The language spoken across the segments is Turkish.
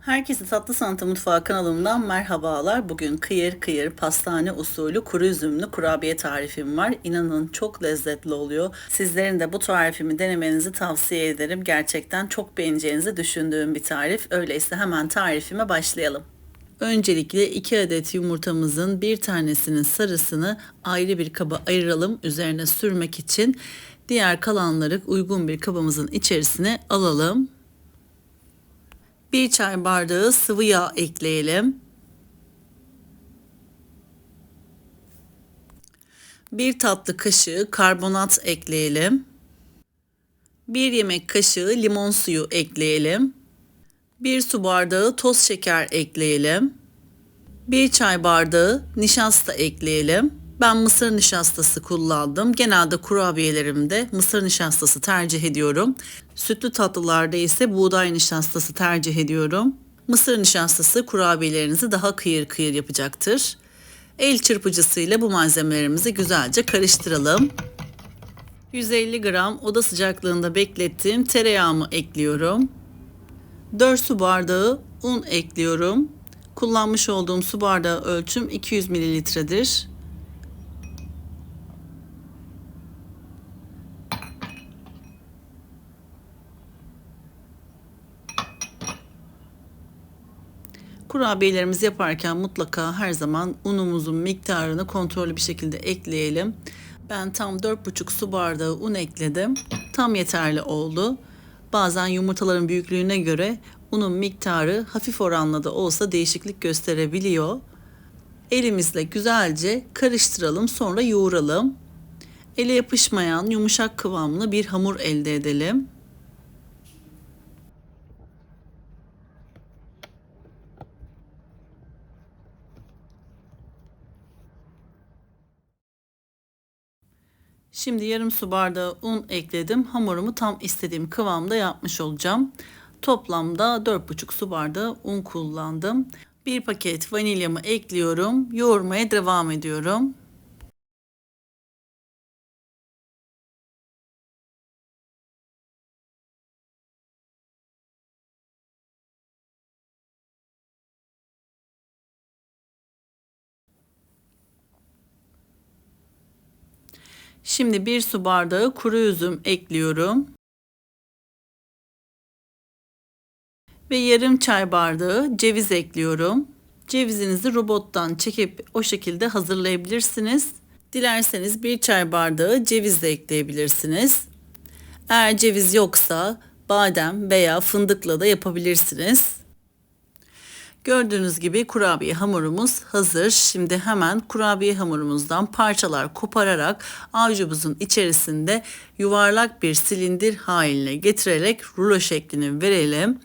Herkese Tatlı Sanatı Mutfağı kanalımdan merhabalar. Bugün kıyır kıyır pastane usulü kuru üzümlü kurabiye tarifim var. İnanın çok lezzetli oluyor. Sizlerin de bu tarifimi denemenizi tavsiye ederim. Gerçekten çok beğeneceğinizi düşündüğüm bir tarif. Öyleyse hemen tarifime başlayalım. Öncelikle 2 adet yumurtamızın bir tanesinin sarısını ayrı bir kaba ayıralım üzerine sürmek için. Diğer kalanları uygun bir kabımızın içerisine alalım. Bir çay bardağı sıvı yağ ekleyelim. Bir tatlı kaşığı karbonat ekleyelim. Bir yemek kaşığı limon suyu ekleyelim. Bir su bardağı toz şeker ekleyelim. Bir çay bardağı nişasta ekleyelim. Ben mısır nişastası kullandım. Genelde kurabiyelerimde mısır nişastası tercih ediyorum. Sütlü tatlılarda ise buğday nişastası tercih ediyorum. Mısır nişastası kurabiyelerinizi daha kıyır kıyır yapacaktır. El çırpıcısıyla bu malzemelerimizi güzelce karıştıralım. 150 gram oda sıcaklığında beklettiğim tereyağımı ekliyorum. 4 su bardağı un ekliyorum. Kullanmış olduğum su bardağı ölçüm 200 mililitredir. Kurabiyelerimizi yaparken mutlaka her zaman unumuzun miktarını kontrollü bir şekilde ekleyelim. Ben tam 4,5 su bardağı un ekledim. Tam yeterli oldu. Bazen yumurtaların büyüklüğüne göre unun miktarı hafif oranla da olsa değişiklik gösterebiliyor. Elimizle güzelce karıştıralım sonra yoğuralım. Ele yapışmayan yumuşak kıvamlı bir hamur elde edelim. Şimdi yarım su bardağı un ekledim. Hamurumu tam istediğim kıvamda yapmış olacağım. Toplamda 4,5 su bardağı un kullandım. Bir paket vanilyamı ekliyorum. Yoğurmaya devam ediyorum. Şimdi bir su bardağı kuru üzüm ekliyorum. Ve yarım çay bardağı ceviz ekliyorum. Cevizinizi robottan çekip o şekilde hazırlayabilirsiniz. Dilerseniz bir çay bardağı ceviz de ekleyebilirsiniz. Eğer ceviz yoksa badem veya fındıkla da yapabilirsiniz. Gördüğünüz gibi kurabiye hamurumuz hazır. Şimdi hemen kurabiye hamurumuzdan parçalar kopararak avucumuzun içerisinde yuvarlak bir silindir haline getirerek rulo şeklini verelim.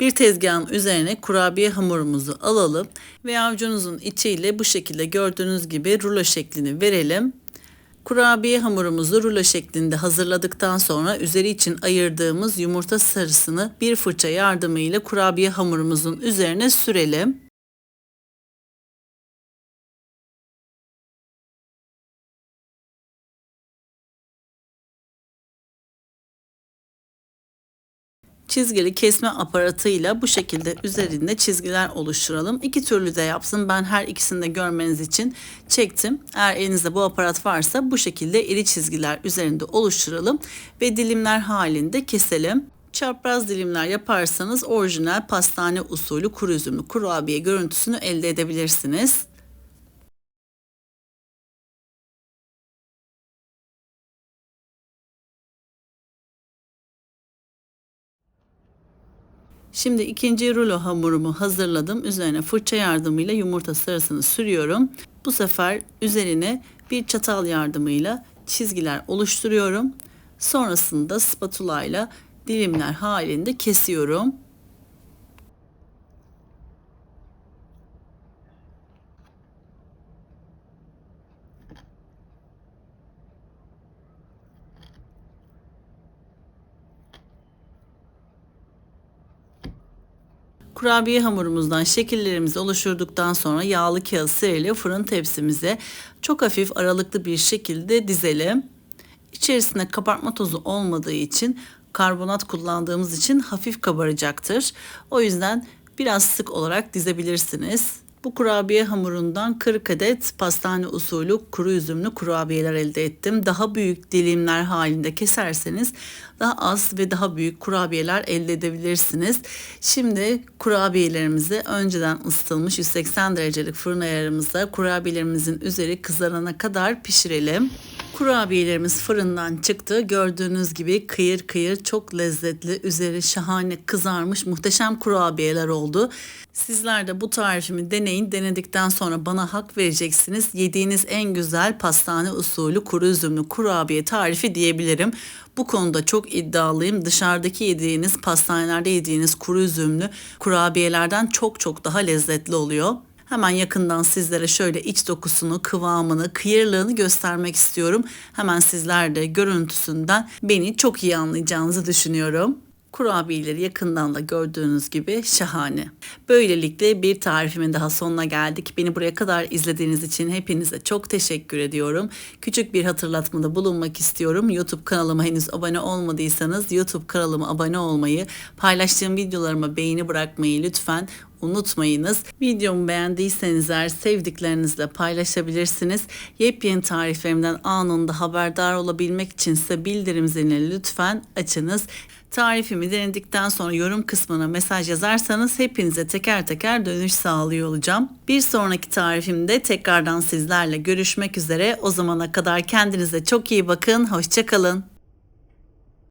Bir tezgahın üzerine kurabiye hamurumuzu alalım ve avucunuzun içiyle bu şekilde gördüğünüz gibi rulo şeklini verelim. Kurabiye hamurumuzu rulo şeklinde hazırladıktan sonra üzeri için ayırdığımız yumurta sarısını bir fırça yardımıyla kurabiye hamurumuzun üzerine sürelim. Çizgili kesme aparatıyla bu şekilde üzerinde çizgiler oluşturalım. İki türlü de yapsın. Ben her ikisini de görmeniz için çektim. Eğer elinizde bu aparat varsa bu şekilde iri çizgiler üzerinde oluşturalım ve dilimler halinde keselim. Çapraz dilimler yaparsanız orijinal pastane usulü kuru üzümlü kurabiye görüntüsünü elde edebilirsiniz. Şimdi ikinci rulo hamurumu hazırladım. Üzerine fırça yardımıyla yumurta sarısını sürüyorum. Bu sefer üzerine bir çatal yardımıyla çizgiler oluşturuyorum. Sonrasında spatula ile dilimler halinde kesiyorum. Kurabiye hamurumuzdan şekillerimizi oluşturduktan sonra yağlı kağıt serili fırın tepsimize çok hafif aralıklı bir şekilde dizelim. İçerisinde kabartma tozu olmadığı için karbonat kullandığımız için hafif kabaracaktır. O yüzden biraz sık olarak dizebilirsiniz. Bu kurabiye hamurundan 40 adet pastane usulü kuru üzümlü kurabiyeler elde ettim. Daha büyük dilimler halinde keserseniz daha az ve daha büyük kurabiyeler elde edebilirsiniz. Şimdi kurabiyelerimizi önceden ısıtılmış 180 derecelik fırın ayarımızda kurabiyelerimizin üzeri kızarana kadar pişirelim. Kurabiyelerimiz fırından çıktı. Gördüğünüz gibi kıyır kıyır çok lezzetli, üzeri şahane kızarmış muhteşem kurabiyeler oldu. Sizler de bu tarifimi deneyin. Denedikten sonra bana hak vereceksiniz. Yediğiniz en güzel pastane usulü kuru üzümlü kurabiye tarifi diyebilirim. Bu konuda çok iddialıyım. Dışarıdaki yediğiniz, pastanelerde yediğiniz kuru üzümlü kurabiyelerden çok çok daha lezzetli oluyor. Hemen yakından sizlere şöyle iç dokusunu, kıvamını, kıyırlığını göstermek istiyorum. Hemen sizler de görüntüsünden beni çok iyi anlayacağınızı düşünüyorum. Kurabiyeleri yakından da gördüğünüz gibi şahane. Böylelikle bir tarifimin daha sonuna geldik. Beni buraya kadar izlediğiniz için hepinize çok teşekkür ediyorum. Küçük bir hatırlatmada bulunmak istiyorum. YouTube kanalıma henüz abone olmadıysanız YouTube kanalıma abone olmayı, paylaştığım videolarıma beğeni bırakmayı lütfen unutmayınız. Videomu beğendiyseniz eğer sevdiklerinizle paylaşabilirsiniz. Yepyeni tariflerimden anında haberdar olabilmek için ise bildirim zilini lütfen açınız. Tarifimi denedikten sonra yorum kısmına mesaj yazarsanız hepinize teker teker dönüş sağlıyor olacağım. Bir sonraki tarifimde tekrardan sizlerle görüşmek üzere. O zamana kadar kendinize çok iyi bakın. Hoşçakalın.